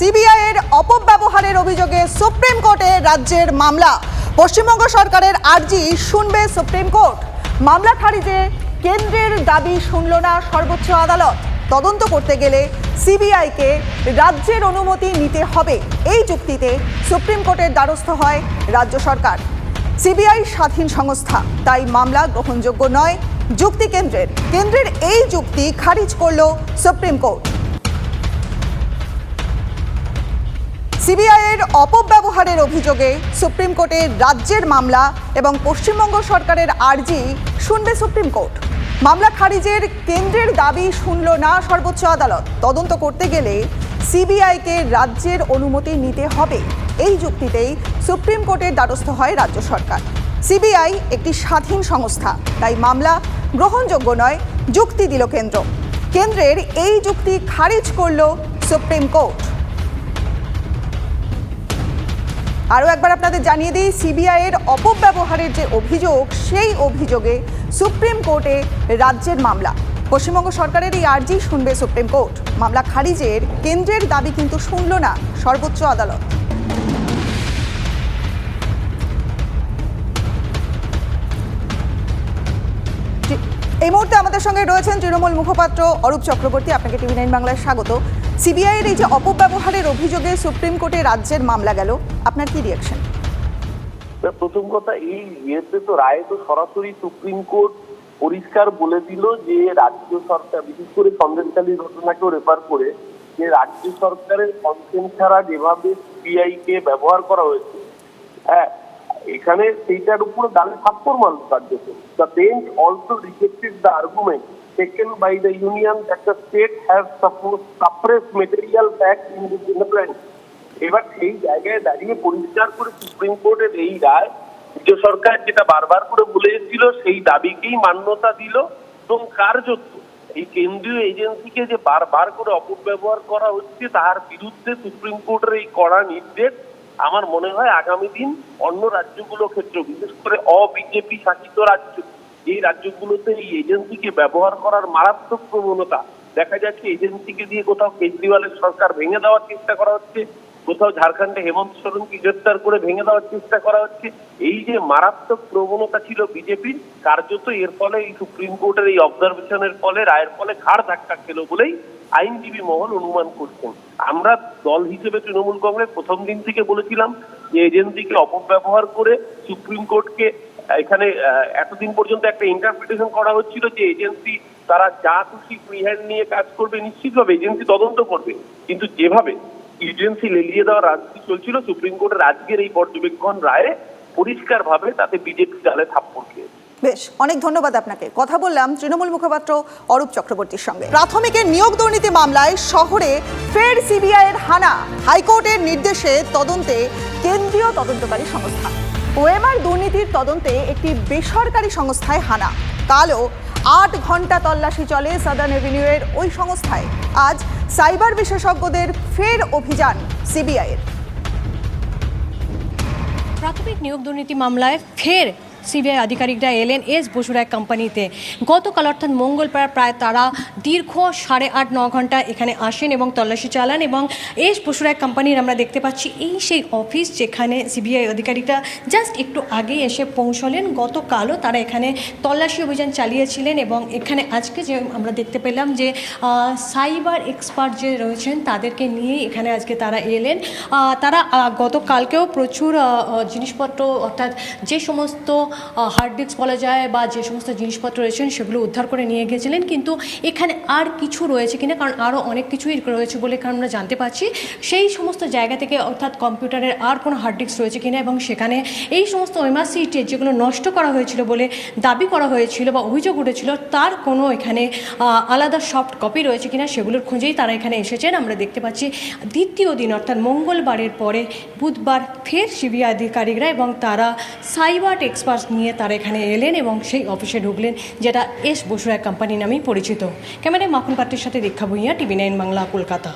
CBI এর অপব্যবহারের অভিযোগে supreme কোর্টে রাজ্যের মামলা। পশ্চিমবঙ্গ সরকারের আর্জি শুনবে সুপ্রিম কোর্ট। মামলা খারিজে কেন্দ্রের দাবি শুনল না সর্বোচ্চ আদালত। তদন্ত করতে গেলে সিবিআইকে রাজ্যের অনুমতি নিতে হবে। এই যুক্তিতে সুপ্রিম কোর্টের দ্বারস্থ হয় রাজ্য সরকার। সিবিআই স্বাধীন সংস্থা, তাই মামলা গ্রহণযোগ্য নয়। যুক্তি কেন্দ্রের। কেন্দ্রের এই যুক্তি খারিজ করল সুপ্রিম কোর্ট। সিবিআইয়ের অপব্যবহারের অভিযোগে সুপ্রিম কোর্টে রাজ্যের মামলা এবং পশ্চিমবঙ্গ সরকারের আর্জি শুনবে সুপ্রিম কোর্ট। মামলা খারিজের কেন্দ্রের দাবি শুনল না সর্বোচ্চ আদালত। তদন্ত করতে গেলে সিবিআইকে রাজ্যের অনুমতি নিতে হবে। এই যুক্তিতেই সুপ্রিম কোর্টের দ্বারস্থ হয় রাজ্য সরকার। সিবিআই একটি স্বাধীন সংস্থা, তাই মামলা গ্রহণযোগ্য নয়, যুক্তি দিল কেন্দ্র। কেন্দ্রের এই যুক্তি খারিজ করল সুপ্রিম কোর্ট। আরও একবার আপনাদের জানিয়ে দিই, সিবিআইয়ের অপব্যবহারের যে অভিযোগ, সেই অভিযোগে সুপ্রিম কোর্টে রাজ্যের মামলা। পশ্চিমবঙ্গ সরকারের এই আর্জি শুনবে সুপ্রিম কোর্ট। মামলা খারিজের কেন্দ্রের দাবি কিন্তু শুনল না সর্বোচ্চ আদালত। এই মুহূর্তে আমাদের সঙ্গে রয়েছেন তৃণমূল মুখপাত্র অরূপ চক্রবর্তী, আপনাকে টিভি নাইন বাংলায় স্বাগত। সিবিআই এর এই যে অপব্যবহারের অভিযোগে সুপ্রিম কোর্টে রাজ্যের মামলা গেল। আপনার কি রিয়াকশন প্রথম কথা, এই ইয়েতে তো রায় তো সরাসরি সুপ্রিম কোর্ট পরিষ্কার বলে দিল যে রাজ্য সরকার, বিশেষ করে সন্দেশখালীর ঘটনাকেও রেফার করে, যে রাজ্য সরকারের কনসেন্ট ছাড়া যেভাবে সিবিআই কে ব্যবহার করা হয়েছে হ্যাঁ এখানে সেইটার উপর গালে থাপ্পর মারল কার্যত the bench also rejected the argument taken by the union that the state has supposed suppressed material facts in the independent এবার সেই জায়গায় দাঁড়িয়ে পরিষ্কার করে সুপ্রিম কোর্টের এই রায় রাজ্য সরকার যেটা বারবার করে বলে এসেছিল, সেই দাবিকেই মান্যতা দিল এবং কার্যত এই কেন্দ্রীয় এজেন্সিকে যে বারবার করে অপব্যবহার করা হচ্ছে, তার বিরুদ্ধে সুপ্রিম কোর্টের এই কড়া নির্দেশ আমার মনে হয় আগামী দিন অন্য রাজ্যগুলো ক্ষেত্রে, বিশেষ করে অবিজেপি শাসিত রাজ্য এই রাজ্যগুলোতে এই এজেন্সিকে ব্যবহার করার মারাত্মক প্রবণতা দেখা যাচ্ছে। এজেন্সিকে দিয়ে কোথাও কেজরিওয়ালের সরকার ভেঙে দেওয়ার চেষ্টা করা হচ্ছে, কোথাও ঝাড়খণ্ডে হেমন্ত সোরেনকে গ্রেপ্তার করে ভেঙে দেওয়ার চেষ্টা করা হচ্ছে। এই যে মারাত্মক প্রবণতা ছিল বিজেপির, কার্যত এর ফলে এই সুপ্রিম কোর্টের এই অবজারভেশনের ফলে, রায়ের ফলে ঘাড় ধাক্কা খেলো বলেই আইনজীবী মহল অনুমান করছেন। আমরা দল হিসেবে তৃণমূল কংগ্রেস প্রথম দিন থেকে বলেছিলাম যে এজেন্সিকে অপব্যবহার করে সুপ্রিম কোর্টকে এখানে এতদিন পর্যন্ত একটা ইন্টারপ্রিটেশন করা হচ্ছিল যে এজেন্সি তারা যা খুশি ফ্রি হ্যান্ড নিয়ে কাজ করবে, নিশ্চিতভাবে এজেন্সি তদন্ত করবে। কিন্তু যেভাবে এজেন্সি লেলিয়ে দেওয়ার রাজনীতি চলছিল, সুপ্রিম কোর্টের আজকের এই পর্যবেক্ষণ রায়ে পরিষ্কারভাবে তাতে বিজেপি জালে থাপ্পড় খেয়েছে। বেশ, অনেক ধন্যবাদ আপনাকে। কথা বললাম তৃণমূল মুখপাত্র অরূপ চক্রবর্তীর সঙ্গে। প্রাথমিকের নিয়োগ দুর্নীতি মামলায় শহরে ফের সিবিআই এর হানা। হাইকোর্টের নির্দেশে তদন্তে কেন্দ্রীয় তদন্তকারী সংস্থা। ওএমআর দুর্নীতির তদন্তে একটি বেসরকারি সংস্থায় হানা। কালও আট ঘণ্টা তল্লাশি চলে সাদার্ন রেভিনিউয়ের ওই সংস্থায়। আজ সাইবার বিশেষজ্ঞদের ফের অভিযান সিবিআইয়ের। প্রাথমিক নিয়োগ দুর্নীতি মামলায় ফের সিবিআই আধিকারিকরা এলেন এস বসুরায় কোম্পানিতে। গতকাল অর্থাৎ মঙ্গলবার প্রায় তারা দীর্ঘ সাড়ে আট, ন ঘণ্টা এখানে আসেন এবং তল্লাশি চালান এবং এস বসুরায় কোম্পানির আমরা দেখতে পাচ্ছি এই সেই অফিস যেখানে সিবিআই আধিকারিকরা জাস্ট একটু আগে এসে পৌঁছলেন। গতকালও তারা এখানে তল্লাশি অভিযান চালিয়েছিলেন এবং এখানে আজকে যে আমরা দেখতে পেলাম যে সাইবার এক্সপার্ট যে রয়েছেন তাদেরকে নিয়ে এখানে আজকে তারা এলেন। তারা গতকালকেও প্রচুর জিনিসপত্র অর্থাৎ যে সমস্ত হার্ড ডিস্ক বলা যায় বা যে সমস্ত জিনিসপত্র রয়েছেন সেগুলো উদ্ধার করে নিয়ে গেছিলেন। কিন্তু এখানে আর কিছু রয়েছে কিনা, কারণ আরও অনেক কিছুই রয়েছে বলে আমরা জানতে পারছি। সেই সমস্ত জায়গা থেকে অর্থাৎ কম্পিউটারের আর কোনো হার্ড ডিস্ক রয়েছে কিনা এবং সেখানে এই সমস্ত ওয়েমাসিটের যেগুলো নষ্ট করা হয়েছিল বলে দাবি করা হয়েছিল বা অভিযোগ উঠেছিল, তার কোনো এখানে আলাদা সফট কপি রয়েছে কিনা সেগুলোর খুঁজেই তারা এখানে এসেছেন। আমরা দেখতে পাচ্ছি দ্বিতীয় দিন, অর্থাৎ মঙ্গলবারের পরে বুধবার ফের সিবিআই আধিকারিকরা এবং তারা সাইবার এক্সপার্ট নিয়ে তারা এখানে এলেন এবং সেই অফিসে ঢুকলেন, যেটা এস বসুরায় কোম্পানি নামেই পরিচিত। ক্যামেরায় মাখন পাত্রের সাথে দীক্ষা ভূঁইয়া, টিভি নাইন বাংলা, কলকাতা।